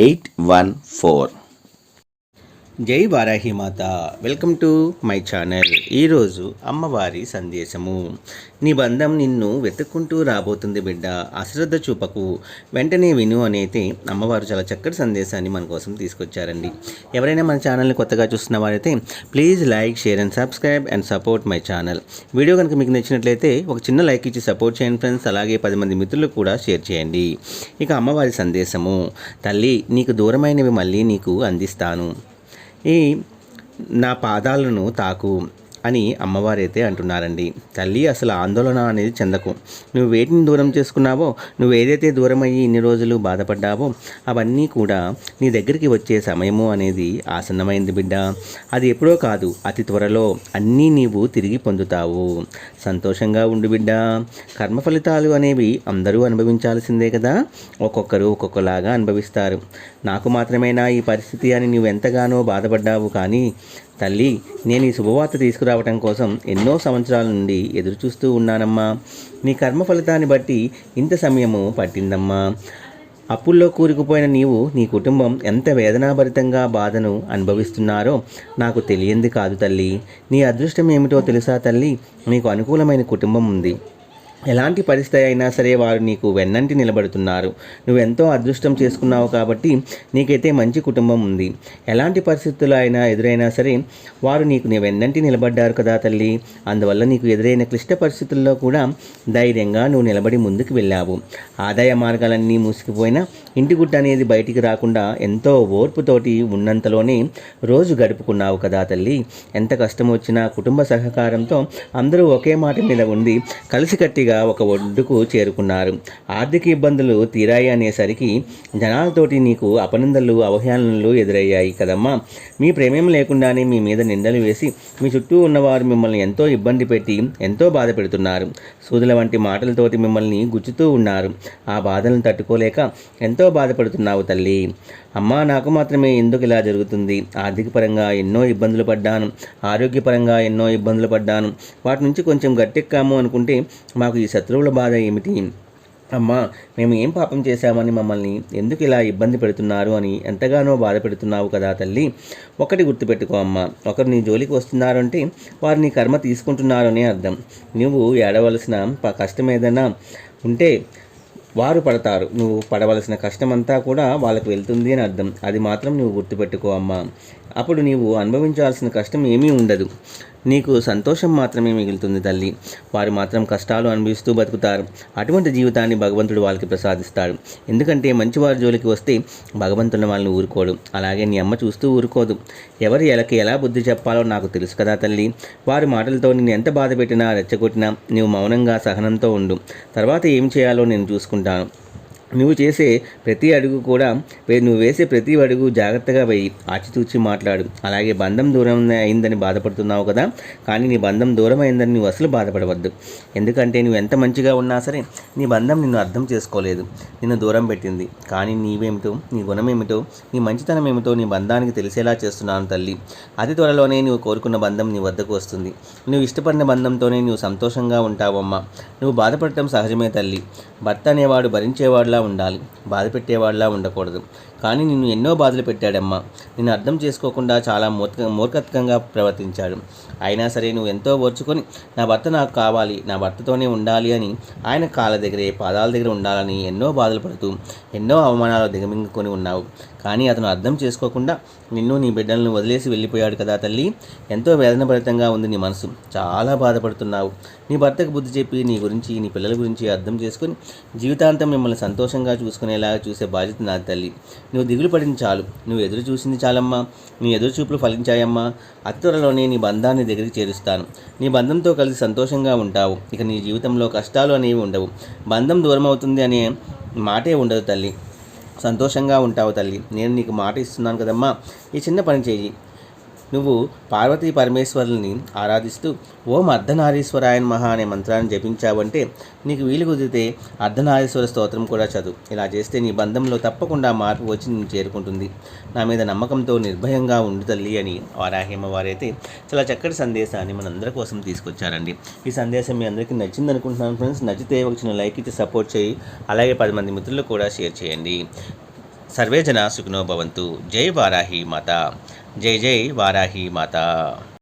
eight one four జై Varahimata welcome to my channel. ఈరోజు అమ్మవారి సందేశము. నీ బంధం నిన్ను వెతుక్కుంటూ రాబోతుంది బిడ్డ. అశ్రద్ధ చూపకు. వెంటనే విను అనేది అమ్మవారు చాలా చక్కటి సందేశాన్ని మన కోసం తీసుకొచ్చారండి. ఎవరైనా మన ఛానల్ని కొత్తగా చూస్తున్న వారైతే please like share and subscribe and support my channel. Video కనుక మీకు నచ్చినట్లయితే ఒక చిన్న లైక్ ఇచ్చి సపోర్ట్ చేయండి ఫ్రెండ్స్. అలాగే పది మంది మిత్రులకు కూడా షేర్ చేయండి. ఇక అమ్మవారి సందేశము. తల్లి నీకు దూరమైనవి మళ్ళీ నీకు అందిస్తాను. ఈ నా పాదాలను తాకు. అని అమ్మవారైతే అంటున్నారండి. తల్లి అసలు ఆందోళన అనేది చెందకు. నువ్వు వేటిని దూరం చేసుకున్నావో నువ్వు ఏదైతే దూరం అయ్యి ఇన్ని రోజులు బాధపడ్డావో అవన్నీ కూడా నీ దగ్గరికి వచ్చే సమయము అనేది ఆసన్నమైంది బిడ్డ. అది ఎప్పుడో కాదు అతి త్వరలో అన్నీ నీవు తిరిగి పొందుతావు. సంతోషంగా ఉండు బిడ్డ. కర్మ ఫలితాలు అనేవి అందరూ అనుభవించాల్సిందే కదా. ఒక్కొక్కరు ఒక్కొక్కలాగా అనుభవిస్తారు. నాకు మాత్రమేనా ఈ పరిస్థితి అని నువ్వు ఎంతగానో బాధపడ్డావు కానీ తల్లి నేను ఈ శుభవార్త తీసుకురావటం కోసం ఎన్నో సంవత్సరాల నుండి ఎదురుచూస్తూ ఉన్నానమ్మా. నీ కర్మ ఫలితాన్ని బట్టి ఇంత సమయము పట్టిందమ్మా. అప్పుల్లో కూరుకుపోయిన నీవు నీ కుటుంబం ఎంత వేదనాభరితంగా బాధను అనుభవిస్తున్నారో నాకు తెలియంది కాదు తల్లి. నీ అదృష్టం ఏమిటో తెలుసా తల్లి? నీకు అనుకూలమైన కుటుంబం ఉంది. ఎలాంటి పరిస్థితి అయినా సరే వారు నీకు వెన్నంటి నిలబడుతున్నారు. నువ్వు ఎంతో అదృష్టం చేసుకున్నావు కాబట్టి నీకైతే మంచి కుటుంబం ఉంది. ఎలాంటి పరిస్థితులు అయినా ఎదురైనా సరే వారు నీకు నీ వెన్నంటి నిలబడ్డారు కదా తల్లి. అందువల్ల నీకు ఎదురైన క్లిష్ట పరిస్థితుల్లో కూడా ధైర్యంగా నువ్వు నిలబడి ముందుకు వెళ్ళావు. ఆదాయ మార్గాలన్నీ మూసుకుపోయినా ఇంటి గుట్ట అనేది బయటికి రాకుండా ఎంతో ఓర్పుతోటి ఉన్నంతలోనే రోజు గడుపుకున్నావు కదా తల్లి. ఎంత కష్టం వచ్చినా కుటుంబ సహకారంతో అందరూ ఒకే మాట మీద ఉండి కలిసికట్టిగా ఒక ఒడ్డుకు చేరుకున్నారు. ఆర్థిక ఇబ్బందులు తీరాయి అనేసరికి జనాలతోటి నీకు అపనిందలు అవహేళనలు ఎదురయ్యాయి కదమ్మా. మీ ప్రేమేం లేకుండానే మీ మీద నిందలు వేసి మీ చుట్టూ ఉన్నవారు మిమ్మల్ని ఎంతో ఇబ్బంది పెట్టి ఎంతో బాధ పెడుతున్నారు. సూదుల వంటి మాటలతోటి మిమ్మల్ని గుచ్చుతూ ఉన్నారు. ఆ బాధలను తట్టుకోలేక ఎంతో బాధపడుతున్నావు తల్లి. అమ్మా నాకు మాత్రమే ఎందుకు ఇలా జరుగుతుంది? ఆర్థికపరంగా ఎన్నో ఇబ్బందులు పడ్డాను. ఆరోగ్యపరంగా ఎన్నో ఇబ్బందులు పడ్డాను. వాటి నుంచి కొంచెం గట్టెక్కాము అనుకుంటే మాకు ఈ శత్రువుల బాధ ఏమిటి? అమ్మా మేము ఏం పాపం చేశామని మమ్మల్ని ఎందుకు ఇలా ఇబ్బంది పెడుతున్నారు అని ఎంతగానో బాధ పెడుతున్నావు కదా తల్లి. ఒకటి గుర్తుపెట్టుకో అమ్మా ఒకరు నీ జోలికి వస్తున్నారంటే వారు నీ కర్మ తీసుకుంటున్నారనే అర్థం. నువ్వు ఏడవలసిన కష్టం ఏదైనా ఉంటే వారు పడతారు. నువ్వు పడవలసిన కష్టమంతా కూడా వాళ్ళకి వెళ్తుంది అని అర్థం. అది మాత్రం నువ్వు గుర్తుపెట్టుకో అమ్మా. అప్పుడు నీవు అనుభవించాల్సిన కష్టం ఏమీ ఉండదు. నీకు సంతోషం మాత్రమే మిగులుతుంది తల్లి. వారు మాత్రం కష్టాలు అనుభవిస్తూ బతుకుతారు. అటువంటి జీవితాన్ని భగవంతుడు వాళ్ళకి ప్రసాదిస్తాడు. ఎందుకంటే మంచివారి జోలికి వస్తే భగవంతుని వాళ్ళని ఊరుకోడు. అలాగే నీ అమ్మ చూస్తూ ఊరుకోదు. ఎవరు ఎలకి ఎలా బుద్ధి చెప్పాలో నాకు తెలుసు కదా తల్లి. వారి మాటలతో నేను ఎంత బాధ పెట్టినా రెచ్చగొట్టినా నీవు మౌనంగా సహనంతో ఉండు. తర్వాత ఏం చేయాలో నేను చూసుకుంటాను. నువ్వు చేసే ప్రతి అడుగు కూడా నువ్వు వేసే ప్రతి అడుగు జాగ్రత్తగా పోయి ఆచితూచి మాట్లాడు. అలాగే బంధం దూరం అయిందని బాధపడుతున్నావు కదా? కానీ నీ బంధం దూరం అయిందని నువ్వు అసలు బాధపడవద్దు. ఎందుకంటే నువ్వు ఎంత మంచిగా ఉన్నా సరే నీ బంధం నిన్ను అర్థం చేసుకోలేదు. నిన్ను దూరం పెట్టింది. కానీ నీవేమిటో నీ గుణం ఏమిటో నీ మంచితనం ఏమిటో నీ బంధానికి తెలిసేలా చేస్తున్నాను తల్లి. అతి త్వరలోనే నువ్వు కోరుకున్న బంధం నీ వద్దకు వస్తుంది. నువ్వు ఇష్టపడిన బంధంతోనే నువ్వు సంతోషంగా ఉంటావమ్మా. నువ్వు బాధపడటం సహజమే తల్లి. భర్త అనేవాడు భరించేవాడులా ఉండాలి. బాధ పెట్టేవాడిలా ఉండకూడదు. కానీ నిన్ను ఎన్నో బాధలు పెట్టాడమ్మా. నిన్ను అర్థం చేసుకోకుండా చాలా మూర్ఖ మూర్ఖత్వంగా ప్రవర్తించాడు. అయినా సరే నువ్వు ఎంతో ఓర్చుకొని నా భర్త నాకు కావాలి నా భర్తతోనే ఉండాలి అని ఆయన కాళ్ళ దగ్గరే పాదాల దగ్గర ఉండాలని ఎన్నో బాధలు పడుతూ ఎన్నో అవమానాలు దిగమింగుకొని ఉన్నావు. కానీ అతను అర్థం చేసుకోకుండా నిన్ను నీ బిడ్డలను వదిలేసి వెళ్ళిపోయాడు కదా తల్లి. ఎంతో వేదనభరితంగా ఉంది నీ మనసు. చాలా బాధపడుతున్నావు. నీ భర్తకు బుద్ధి చెప్పి నీ గురించి నీ పిల్లల గురించి అర్థం చేసుకుని జీవితాంతం మిమ్మల్ని సంతోషంగా చూసుకునేలాగా చూసే బాధ్యత నా తల్లి. నువ్వు దిగులు పడింది చాలు. నువ్వు ఎదురు చూసింది చాలమ్మా. నీ ఎదురు చూపులు ఫలించాయమ్మా. అతి త్వరలోనే నీ బంధాన్ని దగ్గరికి చేరుస్తాను. నీ బంధంతో కలిసి సంతోషంగా ఉంటావు. ఇక నీ జీవితంలో కష్టాలు అనేవి ఉండవు. బంధం దూరం అవుతుంది అనే మాటే ఉండదు తల్లి. సంతోషంగా ఉంటావు తల్లి. నేను నీకు మాట ఇస్తున్నాను కదమ్మా. ఈ చిన్న పని చేయి. నువ్వు పార్వతీ పరమేశ్వరుల్ని ఆరాధిస్తూ ఓం అర్ధనారీశ్వరాయన్ మహా అనే మంత్రాన్ని జపించావంటే నీకు వీలు కుదిరితే అర్ధనారీశ్వర స్తోత్రం కూడా చదువు. ఇలా చేస్తే నీ బంధంలో తప్పకుండా మార్పు వచ్చి నేను చేరుకుంటుంది. నా మీద నమ్మకంతో నిర్భయంగా ఉండు తల్లి అని వారాహిమ వారైతే చాలా చక్కటి సందేశాన్ని మనందరి కోసం తీసుకొచ్చారండి. ఈ సందేశం మీ అందరికీ నచ్చింది అనుకుంటున్నాను ఫ్రెండ్స్. నచ్చితే ఒక చిన్న లైక్ ఇచ్చి సపోర్ట్ చేయి. అలాగే పది మంది మిత్రులు కూడా షేర్ చేయండి. సర్వే జన సుఖినో భవంతు. జై వారాహి మాత. జై జై వారాహి మాత